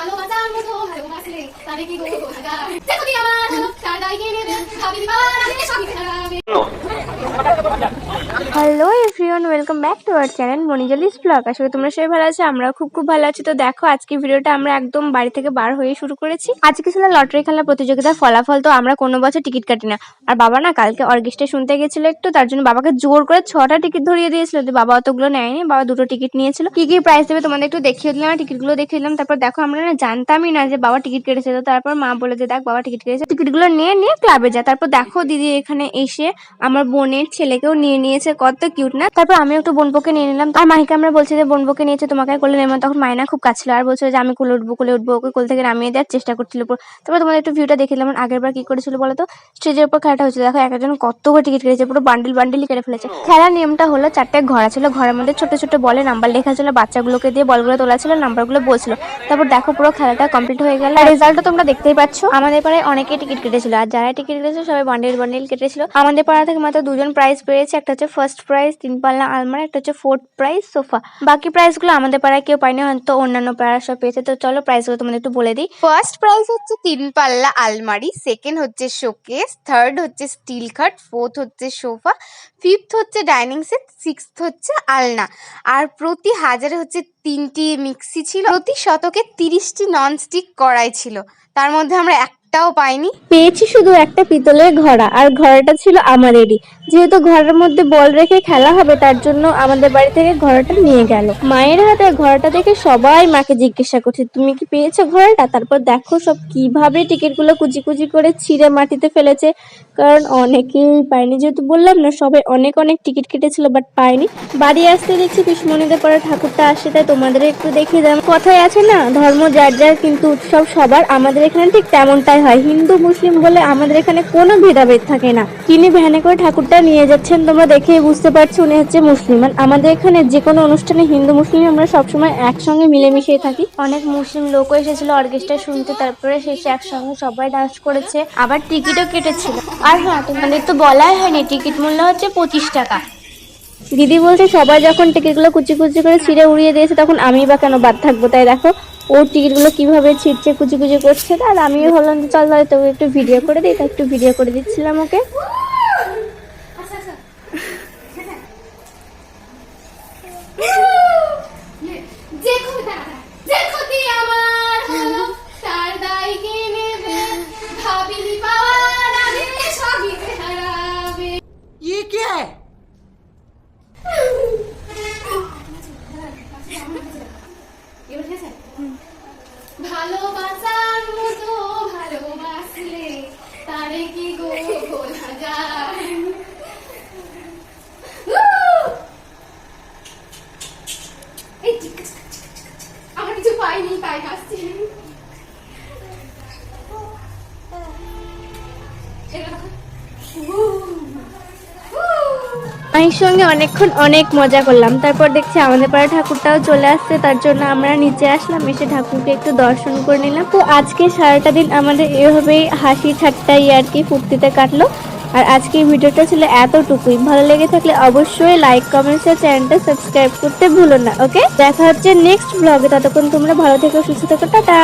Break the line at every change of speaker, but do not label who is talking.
ভালোবাসার মতো ভালোবাসলে তারে কি গো বোঝা যায় দেখো কি আমার হলো তার গায়ে নেবে ভাবি পাওয়ার আগে সবই হারাবে
hello everyone welcome back to our channel মনিজলিস blog আসলে তোমরা সবাই ভালো আছো আমরা খুব খুব ভালো আছি। তো দেখো, আজকে ভিডিওটা আমরা একদম বাড়ি থেকে বার হয়ে শুরু করেছি। আজকে ছিল লটারি খেলার প্রতিযোগিতার ফলাফল, তো আমরা কোনো বছর টিকিট কাটি না। আর বাবা না কালকে অর্গেস্টে শুনতে গেছিল একটু, তার জন্য বাবাকে জোর করে ছটা টিকিট ধরিয়ে দিয়েছিল। তো বাবা অতগুলো নেয়নি, বাবা দুটো টিকিট নিয়েছিল। কি কি প্রাইস দেবে তোমাদের একটু দেখিয়ে দিলাম, টিকিটগুলো দেখিয়ে দিলাম। তারপর দেখো, আমরা না জানতামই না যে বাবা টিকিট কেটেছে। তো তারপর মা বলে যে, দেখ, বাবা টিকিট কেটেছে। টিকিটগুলো নিয়ে নিয়ে ক্লাবে যায় তারপর দেখো, দিদি এখানে এসে আমার বোনের ছেলেকেও নিয়ে নিয়েছে। কত কিউট না? তারপর আমি একটু বোনপোকে নিয়ে নিলাম। আর মাহিকে আমরা বলছি যে, বোনপোকে নিয়েছে, তোমাকে কোলে নেমে তখন মায়না খুব কাছিল আর বলছিল যে, আমি কোলে উঠবো কোলে উঠবো, ওকে কোল থেকে নামিয়ে দেওয়ার চেষ্টা করছিল। পুরো। তারপর তোমাদের একটু ভিউটা দেখে দিলাম আগের বার কি করেছিল বলো তো? স্টেজের উপর খেলাটা হয়েছিল। দেখো একজন কত করে টিকিট কেটেছে, পুরো বান্ডিল বান্ডিল কেটে ফেলেছে। খেলার নিয়মটা হলো চারটে ঘর ছিল। ঘরের মধ্যে ছোট ছোট বলে নাম্বার লেখা ছিল, বাচ্চাগুলোকে দিয়ে বলগুলো তোলা ছিল নাম্বারগুলো বলছিল। তারপর দেখো পুরো খেলাটা কমপ্লিট হয়ে গেল। রেজাল্টটা তোমরা দেখতেই পাচ্ছ। আমাদের পাড়ায় অনেকেই টিকিট কেটেছিল। আর যারা টিকিট কেটেছিল, সবাই বান্ডিল বান্ডিল কেটেছিল। আমাদের পাড়া থেকে মাত্র দুজন প্রাইজ পেয়েছে। একটা হচ্ছে ফার্স্ট প্রাইজ তিন পাল্লা আলমারি, একটা হচ্ছে ফোর্থ প্রাইজ সোফা বাকি প্রাইজগুলো আমাদের পাড়ায় কেউ পায়নি, হয়তো অন্যান্য পাড়া সব পেয়েছে। তো চলো প্রাইজগুলো তোমাদের একটু বলে দিই।
ফার্স্ট প্রাইজ হচ্ছে তিন পাল্লা আলমারি সেকেন্ড হচ্ছে শোকেস থার্ড হচ্ছে স্টিল খাট ফোর্থ হচ্ছে সোফা ফিফথ হচ্ছে ডাইনিং সেট সিক্সথ হচ্ছে আলনা। আর প্রতি হাজারে হচ্ছে তিনটি মিক্সি ছিল। প্রতি শতকে তিরিশটি ননস্টিক কড়াই ছিল। তার মধ্যে আমরা একটাও পাইনি।
পেয়েছি শুধু একটা পিতলের ঘোড়া, আর ঘোড়াটা ছিল আমাদেরই। যেহেতু ঘরের মধ্যে বল রেখে খেলা হবে, তার জন্য আমাদের বাড়ি থেকে ঘোড়াটা নিয়ে গেল। মায়ের হাতে ঘোড়াটা দেখে সবাই মাকে জিজ্ঞাসা করছে, তুমি কি পেয়েছ ঘোড়াটা? তারপর দেখো সব কীভাবে টিকিটগুলো কুচি কুচি করে ছিঁড়ে মাটিতে ফেলেছে। কারণ অনেকেই পায়নি, যেহেতু বললাম না, সবাই অনেক অনেক টিকিট কেটেছিল বাট পায়নি। বাড়ি আসতে দেখছি পিসমণিদের পরে ঠাকুরটা আসে, তাই তোমাদের একটু দেখিয়ে দিলাম। কথায় আছে না, ধর্ম যার যার, কিন্তু উৎসব সবার। আমাদের এখানে ঠিক তেমনটাই হয় হিন্দু, মুসলিম বলে আমাদের এখানে কোনো ভেদাভেদ থাকে না। তিনি ভ্যানে করে ঠাকুরটা নিয়ে যাচ্ছেন, তোমরা দেখেই বুঝতে পারছ উনি হচ্ছে মুসলিম। আমাদের এখানে যে কোনো অনুষ্ঠানে হিন্দু, মুসলিম আমরা সবসময় একসঙ্গে মিলেমিশেই থাকি। অনেক মুসলিম লোকও এসেছিল অর্কেস্ট্রা শুনতে, তারপরে শেষে একসঙ্গে সবাই ডান্স করেছে। আবার টিকিটও কেটেছিল। আর হ্যাঁ তোমাদের তো বলাই হয়নি টিকিট মূল্য হচ্ছে পঁচিশ টাকা। দিদি বলছে, সবাই যখন টিকিটগুলো কুচি কুচি করে ছিঁড়ে উড়িয়ে দিয়েছে, তখন আমি বা কেন বাদ থাকব? তাই দেখো ওর টিকিটগুলো কীভাবে ছিঁড়ছে, কুচি কুচি করছে আর আমিও ভাবলাম যে চল তাহলে তোকে একটু ভিডিও করে দিই তা একটু ভিডিও করে দিচ্ছিলাম ওকে।
আচ্ছা আচ্ছা। এবার ঠিক আছে ভালোবাসার মতো ভালোবাসলে তারে কি গো বলা যায়। আমার কিছু পাইনি তাই হাসছি। এটা!
মায়ের সঙ্গে অনেকক্ষণ অনেক মজা করলাম। তারপর দেখছি আমাদের পাড়া ঠাকুরটাও চলে আসছে, তার জন্য আমরা নিচে আসলাম, এসে ঠাকুরকে একটু দর্শন করে নিলাম। তো আজকে সারাটা দিন আমাদের এভাবেই হাসি ঠাট্টাই আর কি ফুর্তিতে কাটলো। আর আজকে ভিডিওটা ছিল এতটুকুই। ভালো লেগে থাকলে অবশ্যই লাইক কমেন্টস আর চ্যানেলটা সাবস্ক্রাইব করতে ভুলো না ওকে দেখা হচ্ছে নেক্সট ব্লগে ততক্ষণ তোমরা ভালো থেকো, সুস্থ থেকো, টাটা!